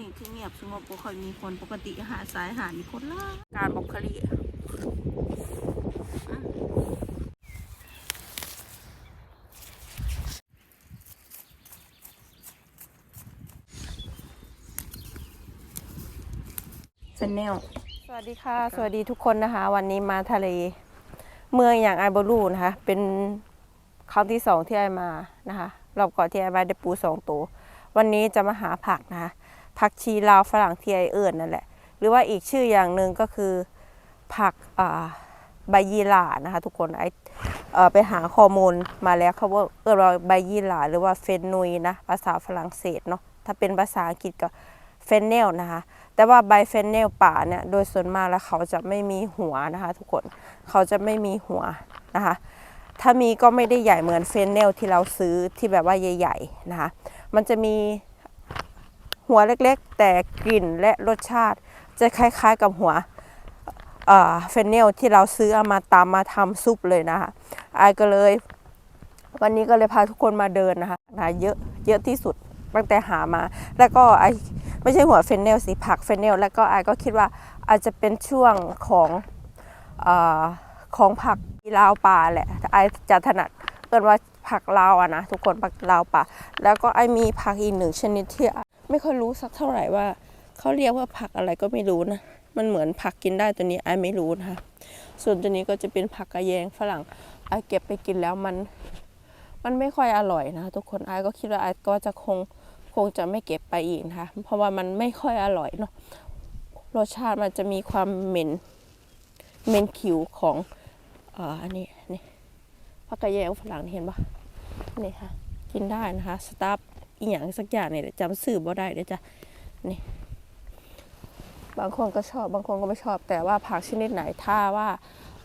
นี้คือเงียบสงบบ่ค่อยมีคนปกติหาสายหามีคนล่าการบอกคลีเซนเนลสวัสดีค่ะ สวัสดีทุกคนนะคะ วันนี้มาทะเล เมืองอย่างไอบอลูนะคะ เป็นครั้งที่สองที่ไอมานะคะรอบก่อนที่ไอมาได้ปูสองตัว วันนี้จะมาหาผักนะคะ ผักชีลาวฝรั่งที่ไอเอิญนั่นแหละ หรือว่าอีกชื่ออย่างหนึ่งก็คือผักใบยีหร่านะคะ ทุกคนไอไปหาข้อมูลมาแล้วเขาว่าเออเราใบยีหร่าหรือว่าเฟนนุยนะภาษาฝรั่งเศสเนาะถ้าเป็นภาษาอังกฤษก็เฟนเนลนะคะ แต่ว่าใบเฟนเนลป่าเนี่ยโดยส่วนมากแล้วเขาจะไม่มีหัวนะคะ ทุกคนเขาจะไม่มีหัวนะคะ ถ้ามีก็ไม่ได้ใหญ่เหมือนเฟนเนลที่เราซื้อที่แบบว่าใหญ่ๆนะคะ มันจะมี หัวเล็กๆ แต่กลิ่นและรสชาติจะคล้ายๆกับหัวเฟนเนลที่เราซื้อเอามาตามมาทำซุปเลยนะคะไอายก็เลย วันนี้ก็เลยพาทุกคนมาเดินนะคะนะเยอะเยอะที่สุดตั้งแต่หามา แล้วก็ไอไม่ใช่หัวเฟนเนลสิผักเฟนเนลแล้วก็ไอก็คิดว่าอาจจะเป็นช่วงของอของผักลาวป่าแหละไอจะถนัดเอินว่าผักลาวอะนะทุกคนผักลาวป่าแล้วก็ไอมีผักอีกหนึ่งชนิดที่ ไม่ค่อยรู้สักเท่าไหร่ว่าเขาเรียกว่าผักอะไรก็ไม่รู้นะ มันเหมือนผักกินได้ตัวนี้ไอไม่รู้นะคะส่วนตัวนี้ก็จะเป็นผักกระแยงฝรั่งไอเก็บไปกินแล้วมัน มันไม่ค่อยอร่อยนะคะทุกคนไอก็คิดว่าไอายก็จะคงคงจะไม่เก็บไปอีกนะคะเพราะว่ามันไม่ค่อยอร่อยเนาะรสชาติมันจะมีความเหม็นเหม็นขิวของเอ่ออันนี้นี่ผักกระแยงฝรั่งเห็นปะนี่ค่ะ กินได้นะคะสตาร์ อีกอย่างสักอย่างเนี่ยจำสื่อบ่ได้เดี๋ยวจะนี่บางคนก็ชอบบางคนก็ไม่ชอบ แต่ว่าผักชนิดไหนถ้าว่า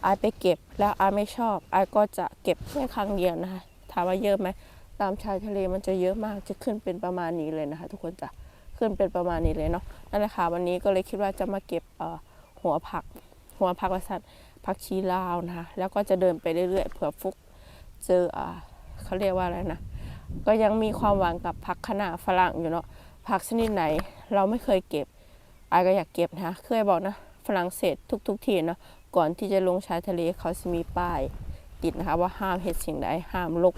ไอายไปเก็บแล้วไอายไม่ชอบไอายก็จะเก็บแค่ครั้งเดียวนะคะถามว่าเยอะไหมตามชายทะเลมันจะเยอะมากจะขึ้นเป็นประมาณนี้เลยนะคะ ทุกคนจะขึ้นเป็นประมาณนี้เลยเนาะนั่นแหละค่ะวันนี้ก็เลยคิดว่าจะมาเก็บหัวผัก หัวผักประสัตผักชีลาวนะคะแล้วก็จะเดินไปเรื่อยๆเผื่อฟุกเจออเขาเรียกว่าอะไรนะ ก็ยังมีความหวังกับผักคะน้าฝรั่งอยู่เนาะผักชนิดไหนเราไม่เคยเก็บอายก็อยากเก็บนะเคยบอกนะฝรั่งเศสทุกๆที่เนาะก่อนที่จะลงชายทะเลเขาจะมีป้ายติดนะคะว่าห้ามเห็ดสิ่งใดห้ามลก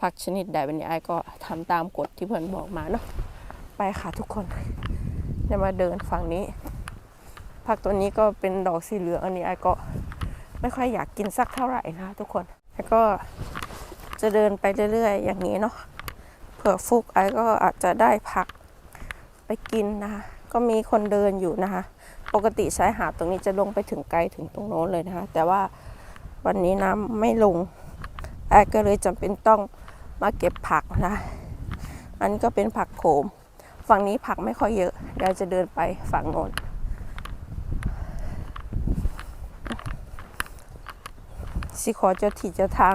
ผักชนิดใดวันนี้ไอ้ก็ทำตามกฎที่เพื่อนบอกมาเนาะไปค่ะทุกคนจะมาเดินฝั่งนี้ ผักตัวนี้ก็เป็นดอกสีเหลืองอันนี้ไอ้ก็ไม่ค่อยอยากกินสักเท่าไหร่นะทุกคนแล้วก็จะเดินไปเรื่อยๆ อย่างนี้เนาะ ผื่อฟุกไอ้ก็อาจจะได้ผักไปกินนะคะก็มีคนเดินอยู่นะคะ ปกติชายหาดตรงนี้จะลงไปถึงไกลถึงตรงโน้นเลยนะคะ แต่ว่าวันนี้น้ำไม่ลงแอร์ก็เลยจำเป็นต้องมาเก็บผักนะอันนี้ก็เป็นผักโขม ฝั่งนี้ผักไม่ค่อยเยอะเดี๋ยวจะเดินไปฝั่งโน้นสิขอเจ้าที่เจ้าทาง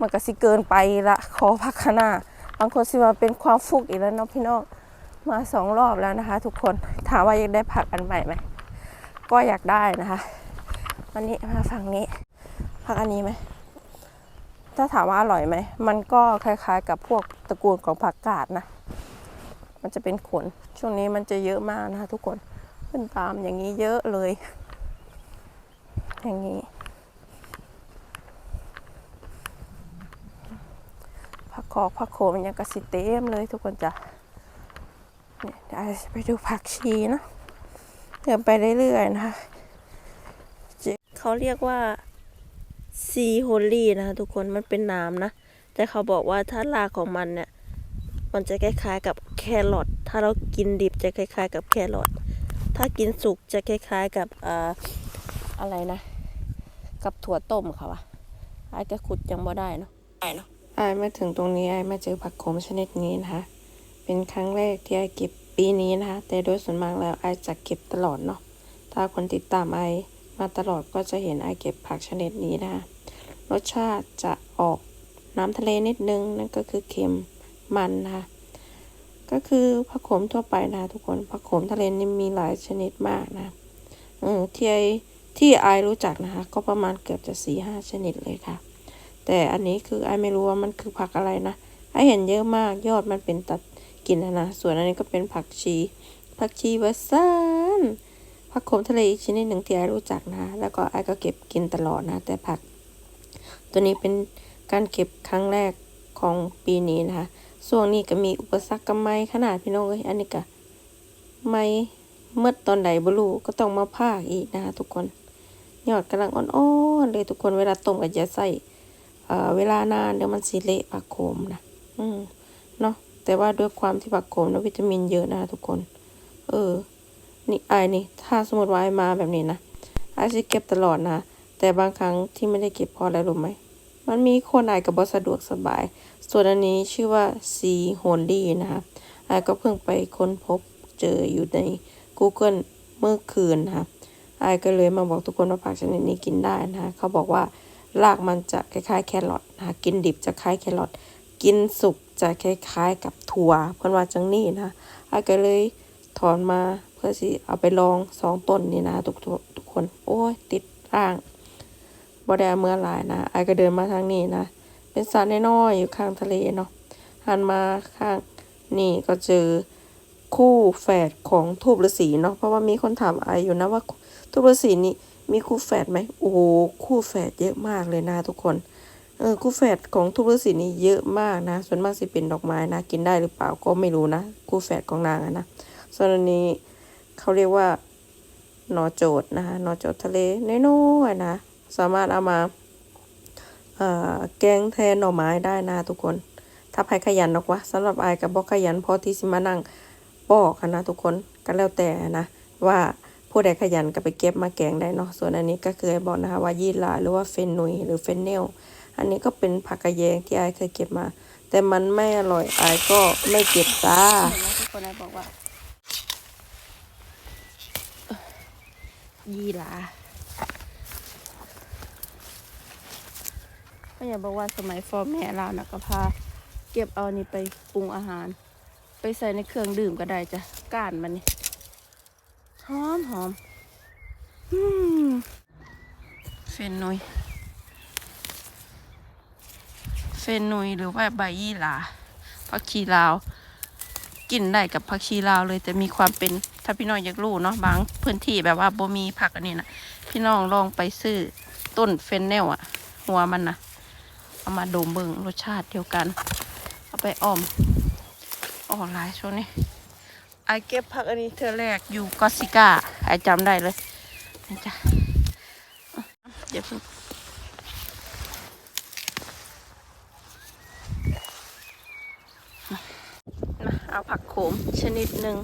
มันก็สิเกินไปละขอพักขนา บางคนสิว่าเป็นความฟุกอีกแล้วเนาะพี่น้องมาสองรอบแล้วนะคะ ทุกคนถามว่าอยากได้ผักอันใหม่ไหมก็อยากได้นะคะอันนี้มาฝั่งนี้ผักอันนี้ไหมถ้าถามว่าอร่อยไหมมันก็คล้ายๆ กับพวกตระกูลของผักกาดนะ มันจะเป็นขนช่วงนี้มันจะเยอะมากนะคะ ทุกคนขึ้นตามอย่างนี้เยอะเลย อย่างนี้ ผักคอกผักโขมยังกระสิเต็มเลยทุกคนจ้ะเนี่ยเดี๋ยวอาจะไปดูผักชีนะเดินไปเรื่อยๆนะคะเขาเรียกว่าซีโฮลี่นะคะทุกคนมันเป็นน้ำนะ แต่เขาบอกว่าถ้าราของมันเนี่ย มันจะคล้ายๆกับแครอทถ้าเรากินดิบจะคล้ายๆกับแครอทถ้ากินสุกจะคล้ายๆกับอ่าอะไรนะ กับถั่วต้มค่ะวะไอ้แกขุดยังบ่ได้เนาะไอ้เนาะ ไอ้มาถึงตรงนี้ไอ้มาเจอผักโขมชนิดนี้นะคะ เป็นครั้งแรกที่ไอเก็บปีนี้นะคะ แต่โดยส่วนมากแล้วไอจะเก็บตลอดเนาะ ถ้าคนติดตามไอมาตลอดก็จะเห็นไอเก็บผักชนิดนี้นะคะ รสชาติจะออกน้ำทะเลนิดนึงนั่นก็คือเค็มมันนะคะก็คือผักโขมทั่วไปนะทุกคนผักโขมทะเลนี่มีหลายชนิดมากนะเออที่ไอที่ไอรู้จักนะคะ ก็ประมาณเกือบจะสี่ห้าชนิดเลยค่ะ แต่อันนี้คือไอไม่รู้ว่ามันคือผักอะไรนะไอเห็นเยอะมากยอดมันเป็นตัดกินนะนะส่วนอันนี้ก็เป็นผักชีผักชีวอร์ซันผักโขมทะเลอีกชนิดหนึ่งที่ไอรู้จักนะ แล้วก็ไอก็เก็บกินตลอดนะ แต่ผัก ตัวนี้เป็นการเก็บครั้งแรกของปีนี้นะคะส่วนนี้ก็มีอุปสรรคกับไม้ขนาดพี่น้องเอ้ยอันนี้ก็ไม้เมื่อตอนใดบรูก็ต้องมาพากอีกนะคะทุกคนยอดกำลังอ่อนๆเลยทุกคนเวลาต้มก็จะใส่ เวลานานเดี๋ยวมันสิเละผักโขมนะอืมเนาะแต่ว่าด้วยความที่ผักโขมนะวิตามินเยอะนะทุกคน เออ นี่ไอ้นี่ ถ้าสมมติว่าไอ้มาแบบนี้นะไอ้จะเก็บตลอดนะแต่บางครั้งที่ไม่ได้เก็บพราะอะไรรู้ไหมมันมีคนไอ้กับบสะดวกสบาย ส่วนอันนี้ชื่อว่าซีโฮนดี้นะคะไอ้ก็เพิ่งไปค้นพบเจออยู่ใน Google เมื่อคืนนะคะไอ้ก็เลยมาบอกทุกคนว่าผักชนิดนี้กินได้นะคะเขาบอกว่า รากมันจะคล้ายๆแครอทนะกินดิบจะคล้ายแครอทกินสุกจะคล้ายๆกับถั่วเพื่อนว่าจังนี่นะไอ้ก็เลยถอนมาเพื่อสิเอาไปลองสองต้นนี่นะทุกทุกคน โอ้ยติดร่างบ่ได้เอเมื่อหลายนะไอก็เดินมาทางนี้นะ เป็นสระน้อยๆอยู่ข้างทะเลเนาะหันมาข้างนี่ก็เจอคู่แฝดของทูบฤาษีเนาะเพราะว่ามีคนถามไออยู่นะว่าทูบฤาษีนี่ มีคู่แฝดไหมโอ้คู่แฝดเยอะมากเลยนะทุกคน เออคู่แฝดของทูบฤาษีนี่เยอะมากนะ ส่วนมากสิเป็นดอกไม้นะ กินได้หรือเปล่าก็ไม่รู้นะ คู่แฝดของนางนะ ส่วนอันนี้เขาเรียกว่านอโจดนะคะนอโจดทะเลน้อยๆนะ สามารถเอามาเอ่อแกงแทนหน่อไม้ได้นะทุกคน ถ้าใครขยันหรอกวะสำหรับไอายกับบอกขยันพอที่สิมานั่งปอกอะนะทุกคนก็แล้วแต่นะว่า ผู้ใดขยันก็ไปเก็บมาแกงได้เนาะส่วนอันนี้ก็คือไอบอกนะคะว่ายีราหรือว่าเฟนนุยหรือเฟนเนลอันนี้ก็เป็นผักกระแยงที่ไอเคยเก็บมา แต่มันไม่อร่อยไอก็ไม่เก็บจ้าเห็นไมทุกคนไอบอกว่ายีราก็อย่าบอกว่าสมัยฟอร์แม่เรานะก็พาเก็บเอานี่ไปปรุงอาหาร ไปใส่ในเครื่องดื่มก็ได้จ้ะก้านมันนี่ หอมหอมเฟนนุยเฟนนุยหรือว่าใบยี่หร่าผักชีลาว กินได้กับผักชีลาวเลยแต่มีความเป็นถ้าพี่น้องอยากรู้เนาะบางพื้นที่แบบว่าบ่มีผักอันนี้นะพี่น้องลองไปซื้อต้นเฟนเนลอะหัวมันนะเอามาดมเบิงรสชาติเดียวกัน เอาไปอ้อมอ๋อหลายช่วงนี้ ไอเก็บผักอันนี้เธอแรกอยู่กอสิก้าไอจำได้เลยนี่จ้ะเดี๋ยวเพิ่งนะเอาผักโขมชนิดหนึ่ง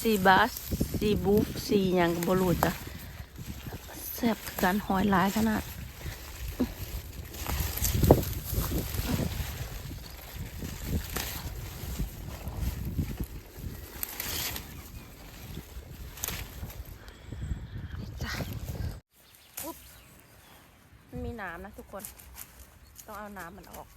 ซีบาสซีบูฟซีหยังบรูจ้ะแซ่บกันหอยหลายขนาด จ้ะปุ๊บมั น้ำนะทุกคน ต้องเอาน้ำมันออก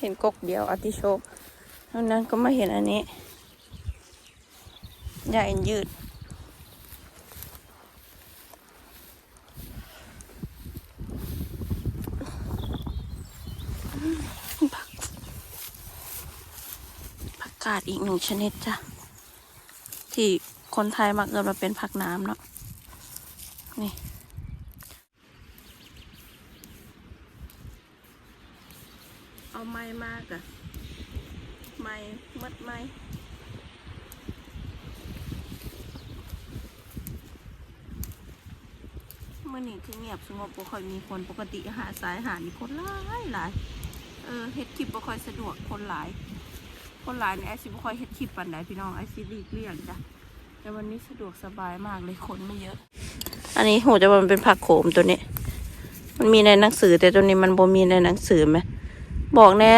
เห็นกกเดียวอติโชกเท่านั้นก็ไม่เห็นอันนี้ ใหญ่ยืด ผักผักกาดอีกหนึ่งชนิดจ้ะ ที่คนไทยมักเอิมาเป็นผักน้ำเนาะ นี่ เอาไม้มากอะไม้มัดไม้เมื่อนี้คือเงียบสงบบ่ค่อยมีคนปกติหาสายหานี่คนหลายหลาย เออเฮ็ดคลิปบ่ค่อยสะดวกคนหลาย คนหลายเนี่ยไอซิบ่ค่อยเฮ็ดคลิปปานใดพี่น้องไอซิหลีกเลี่ยงจ้ะแต่วันนี้สะดวกสบายมากเลยคนไม่เยอะ อันนี้โหจะวันเป็นผักโขมตัวนี้ มันมีในหนังสือแต่ตัวนี้มันบ่มีในหนังสือไหมบอกแน่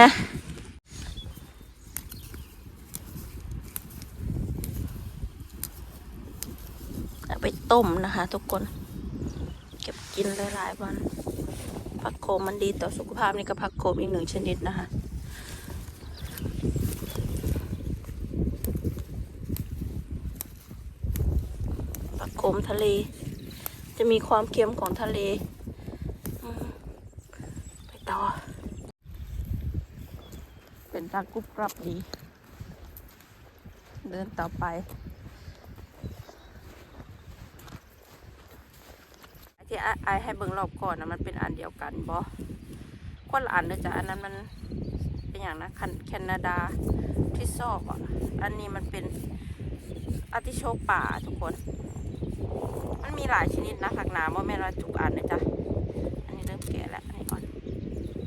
เอาไปต้มนะคะ ทุกคนเก็บกินหลายๆวันผักโขมมันดีต่อสุขภาพนี่ก็ผักโขมอีกหนึ่งชนิดนะคะ ข มทะเล จะมีความเค็มของทะเล ไปต่อ เป็นตากรุบกรับดี เดินต่อไปที่ไอให้เบิ่งรอบก่อนนะมันเป็นอันเดียวกันบอคนละอันเด้อจ้ะอันนั้นมันเป็นอย่างนะคันแคนาดาที่ซอกอะ อันนี้มันเป็นอาติโชกป่าทุกคน มันมีหลายชนิดนะผักหนามว่าแม่นว่าทุกอันนะจ๊ะ อันนี้เริ่มแก่แล้วอันนี้ก่อน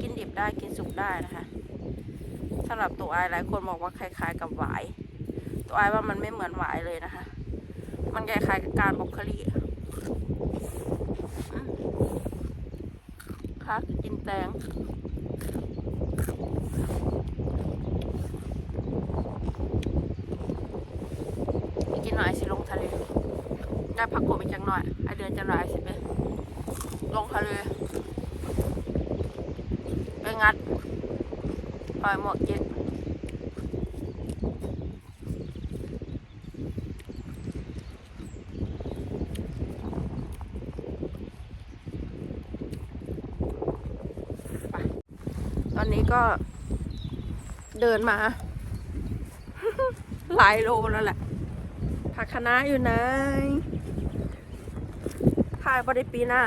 กินดิบได้กินสุกได้นะคะสำหรับตัวไอหลายคนบอกว่าคล้าย ๆ กับหวาย ตัวไอว่ามันไม่เหมือนหวายเลยนะคะ มันคล้ายๆกับการบล็อกโคลีอะอืมค่ะกินแตงกินหน่อยสิลงทะเล ได้พักกบอีกจังหน่อยไอเดือนจะหน่อยสิไปลงทะเลไปงัดปล่อยหมวกเก็ตไปตอนนี้ก็เดินมา หลายโลแล้วแหละผักคะน้าอยู่ไหน ถ่ายบริปีหน้า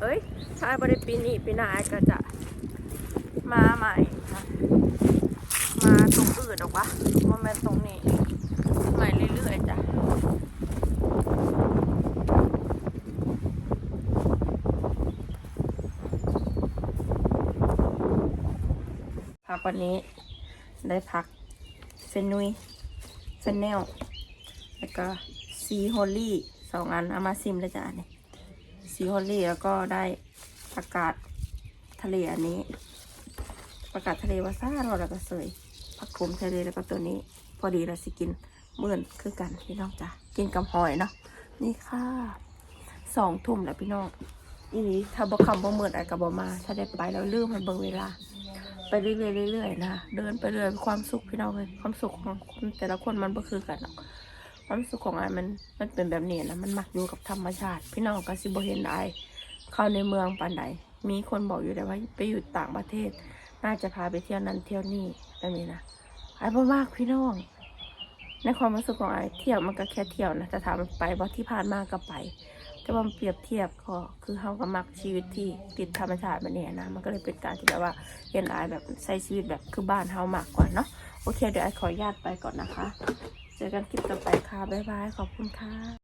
เอ้ยถ่ายบริปีนี้ปีหน้าไอ้ก็จะมาใหม่นะมาตรงอื่นหรอกวะโมเมนตรงนี้ใหม่เรื่อยๆจ้ะพักวันนี้ได้พักเฟนุยเฟนเนลแล้วก็ซีโฮลลี่สองอันเอามาซิมแล้วจ้ะเนี่ย ซีโฮลลี่แล้วก็ได้ประกาศทะเลอันนี้ ประกาศทะเลวาซ่าเราแล้วก็เสยผักขมทะเลแล้วก็ตัวนี้ พอดีเราสิกินเมื่อนคือกันพี่น้องจ้ะกินกับหอยเนาะนี่ค่ะสองทุ่มแล้วพี่น้องอีนี้ถ้าบ่คำบ่เมื่อนไอ้กับ่มา ถ้าได้ไปแล้วลืมมันเบิ่งเวลา ไปเรื่อยๆเรื่อยๆนะเดินไปเรื่อยความสุขพี่น้องเลยความสุขของคนแต่ละคนมันบ่คือกันหรอก ความสึกของไอ้มันมันเป็นแบบนี้นะมันมักอยู่กับธรรมชาติ พี่น้องก็สิบ่เห็นไอ้เข้าในเมืองปานใดมีคนบอกอยู่แต่ว่าไปอยู่ต่างประเทศ น่าจะพาไปเที่ยวนั้นเที่ยวนี่แบบนี้นะไอ้บ่มากพี่น้อง ในความรู้สึกของไอ้เที่ยวมันก็แค่เที่ยวนะแต่ถามไปว่าที่ผ่านมาก็ไปแต่ว่าเปรียบเทียบก็คือเขาก็มักชีวิตที่ติดธรรมชาติแบบนี้นะ มันก็เลยเป็นการที่แบบว่าเห็นไอ้ายแบบใช้ชีวิตแบบคือบ้านเฮามากกว่าเนาะโอเคเดี๋ยวไอ้ขออนุญาตไปก่อนนะคะเจอกันคลิปต่อไปค่ะ บ๊ายบาย ขอบคุณค่ะ